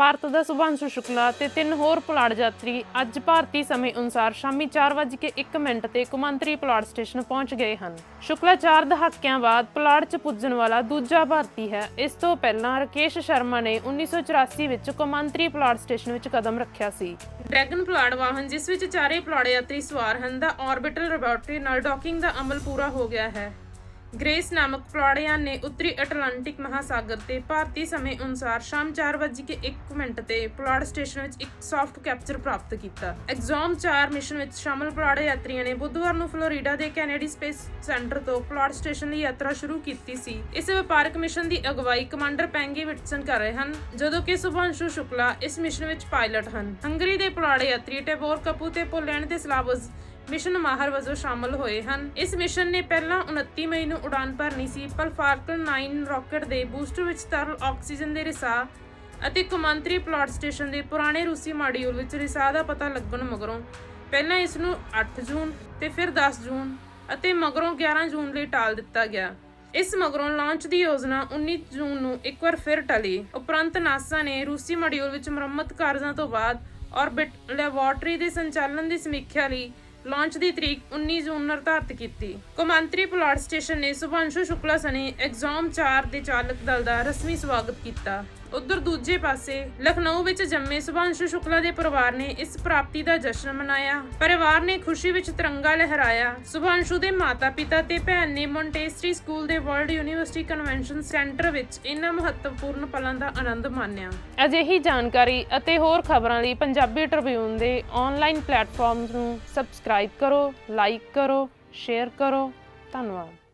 ਭਾਰਤ ਦਾ ਸੁਭਾਂਸ਼ੂ ਸ਼ੁਕਲਾ ਤੇ ਤਿੰਨ ਹੋਰ ਪੁਲਾੜ ਯਾਤਰੀ ਅੱਜ ਭਾਰਤੀ ਸਮੇਂ ਅਨੁਸਾਰ ਸ਼ਾਮੀ 4:01 ਮਿੰਟ ਤੇ ਕੁਮਾਂਤਰੀ ਪੁਲਾੜ ਸਟੇਸ਼ਨ ਪਹੁੰਚ ਗਏ ਹਨ। ਸ਼ੁਕਲਾ ਚਾਰ ਦਹਾਕਿਆਂ ਬਾਅਦ ਪੁਲਾੜ 'ਚ ਪੁੱਜਣ ਵਾਲਾ ਦੂਜਾ ਭਾਰਤੀ ਹੈ। ਇਸ ਤੋਂ ਪਹਿਲਾਂ ਰਕੇਸ਼ ਸ਼ਰਮਾ ਨੇ 1984 ਵਿੱਚ ਕੁਮਾਂਤਰੀ ਪੁਲਾੜ ਸਟੇਸ਼ਨ ਵਿੱਚ ਕਦਮ ਰੱਖਿਆ ਸੀ। ਡਰੈਗਨ ਪੁਲਾੜ ਵਾਹਨ, ਜਿਸ ਵਿੱਚ ਚਾਰੇ ਪੁਲਾੜ ਯਾਤਰੀ ਸਵਾਰ ਹਨ, ਦਾ ਆਰਬਿਟਲ ਲੈਬੋਰੇਟਰੀ ਨਾਲ ਡੌਕਿੰਗ ਦਾ ਅਮਲ ਪੂਰਾ ਹੋ ਗਿਆ ਹੈ। ਗ੍ਰੇਸ ਨਾਮਕ ਪੁਲਾੜਿਆਨ ਨੇ ਉੱਤਰੀ ਅਟਲਾਂਟਿਕ ਮਹਾਸਾਗਰ ਤੇ ਭਾਰਤੀ ਸਮੇਂ ਅਨੁਸਾਰ ਸ਼ਾਮ 4:01 ਮਿੰਟ ਤੇ ਪੁਲਾੜ ਸਟੇਸ਼ਨ ਵਿੱਚ ਇੱਕ ਸੌਫਟ ਕੈਪਚਰ ਪ੍ਰਾਪਤ ਕੀਤਾ। ਐਗਜ਼ੌਮ 4 ਮਿਸ਼ਨ ਵਿੱਚ ਸ਼ਾਮਲ ਪੁਲਾੜ ਯਾਤਰੀਆਂ ਨੇ ਬੁੱਧਵਾਰ ਨੂੰ ਫਲੋਰੀਡਾ ਦੇ ਕੈਨੇਡੀ ਸਪੇਸ ਸੈਂਟਰ ਤੋਂ ਪੁਲਾੜ ਸਟੇਸ਼ਨ ਲਈ ਯਾਤਰਾ ਸ਼ੁਰੂ ਕੀਤੀ ਸੀ। ਇਸ ਵਪਾਰਕ ਮਿਸ਼ਨ ਦੀ ਅਗਵਾਈ ਕਮਾਂਡਰ ਪੈਂਗੀ ਵਿਟਸਨ ਕਰ ਰਹੇ ਹਨ, ਜਦੋਂ ਕਿ ਸੁਭਾਂਸ਼ੂ ਸ਼ੁਕਲਾ ਇਸ ਮਿਸ਼ਨ ਵਿੱਚ ਪਾਇਲਟ ਹਨ। ਹੰਗਰੀ ਦੇ ਪੁਲਾੜ ਯਾਤਰੀ ਟੈਬੋਰ ਕਪੂ ਤੇ ਪੋਲੈਂਡ ਦੇ ਸਲਾਵਜ਼ ਮਿਸ਼ਨ ਮਾਹਰ ਵਜੋਂ ਸ਼ਾਮਲ ਹੋਏ ਹਨ। ਇਸ ਮਿਸ਼ਨ ਨੇ ਪਹਿਲਾਂ 29 ਮਈ ਨੂੰ ਉਡਾਨ ਭਰਨੀ ਸੀ, ਪਰ ਫਾਲਕਨ 9 ਰਾਕੇਟ ਦੇ ਬੂਸਟਰ ਵਿੱਚ ਤਰਲ ਆਕਸੀਜਨ ਦੇ ਰਿਸਾਅ ਅਤੇ ਕੌਮਾਂਤਰੀ ਪਲਾਟ ਸਟੇਸ਼ਨ ਦੇ ਪੁਰਾਣੇ ਰੂਸੀ ਮਾਡਿਊਲ ਵਿੱਚ ਰਿਸਾਅ ਦਾ ਪਤਾ ਲੱਗਣ ਮਗਰੋਂ ਪਹਿਲਾਂ ਇਸ ਨੂੰ 8 ਜੂਨ ਤੇ ਫਿਰ 10 ਜੂਨ ਅਤੇ ਮਗਰੋਂ 11 ਜੂਨ ਲਈ ਟਾਲ ਦਿੱਤਾ ਗਿਆ। ਇਸ ਮਗਰੋਂ ਲਾਂਚ ਦੀ ਯੋਜਨਾ 19 ਜੂਨ ਨੂੰ ਇੱਕ ਵਾਰ ਫਿਰ ਟਲੀ। ਉਪਰੰਤ ਨਾਸਾ ਨੇ ਰੂਸੀ ਮਾਡਿਊਲ ਵਿੱਚ ਮੁਰੰਮਤ ਕਾਰਜਾਂ ਤੋਂ ਬਾਅਦ ਆਰਬਿਟ ਲੈਬੋਰੇਟਰੀ ਦੇ ਸੰਚਾਲਨ ਦੀ ਸਮੀਖਿਆ ਲਈ ਲਾਂਚ ਦੀ ਤਰੀਕ 19 ਜੂਨ ਨਿਰਧਾਰਤ ਕੀਤੀ। ਕੌਮਾਂਤਰੀ ਪੁਲਾੜ ਸਟੇਸ਼ਨ ਨੇ ਸੁਭਾਂਸ਼ੂ ਸ਼ੁਕਲਾ ਸਣੇ ਐਗਜ਼ਾਮ 4 ਦੇ ਚਾਲਕ ਦਲ ਦਾ ਰਸਮੀ ਸਵਾਗਤ ਕੀਤਾ। ਉਧਰ ਦੂਜੇ ਪਾਸੇ ਲਖਨਊ ਵਿੱਚ ਜੰਮੇ ਸੁਭਾਂਸ਼ੂ ਸ਼ੁਕਲਾ ਦੇ ਪਰਿਵਾਰ ਨੇ ਇਸ ਪ੍ਰਾਪਤੀ ਦਾ ਜਸ਼ਨ ਮਨਾਇਆ। ਪਰਿਵਾਰ ਨੇ ਖੁਸ਼ੀ ਵਿੱਚ ਤਿਰੰਗਾ ਲਹਿਰਾਇਆ। ਸੁਭਾਂਸ਼ੂ ਦੇ ਮਾਤਾ-ਪਿਤਾ ਤੇ ਭੈਣ ਨੇ ਮੌਂਟੇਸਰੀ ਸਕੂਲ ਦੇ ਵਰਲਡ ਯੂਨੀਵਰਸਿਟੀ ਕਨਵੈਨਸ਼ਨ ਸੈਂਟਰ ਵਿੱਚ ਇਹਨਾਂ ਮਹੱਤਵਪੂਰਨ ਪਲਾਂ ਦਾ ਆਨੰਦ ਮਾਣਿਆ। ਅਜਿਹੀ ਜਾਣਕਾਰੀ ਅਤੇ ਹੋਰ ਖਬਰਾਂ ਲਈ ਪੰਜਾਬੀ ਟ੍ਰਿਬਿਊਨ ਦੇ ਆਨਲਾਈਨ ਪਲੇਟਫਾਰਮਸ ਨੂੰ ਸਬਸਕ੍ਰਾਈਬ ਕਰੋ, ਲਾਈਕ ਕਰੋ, ਸ਼ੇਅਰ ਕਰੋ। ਧੰਨਵਾਦ।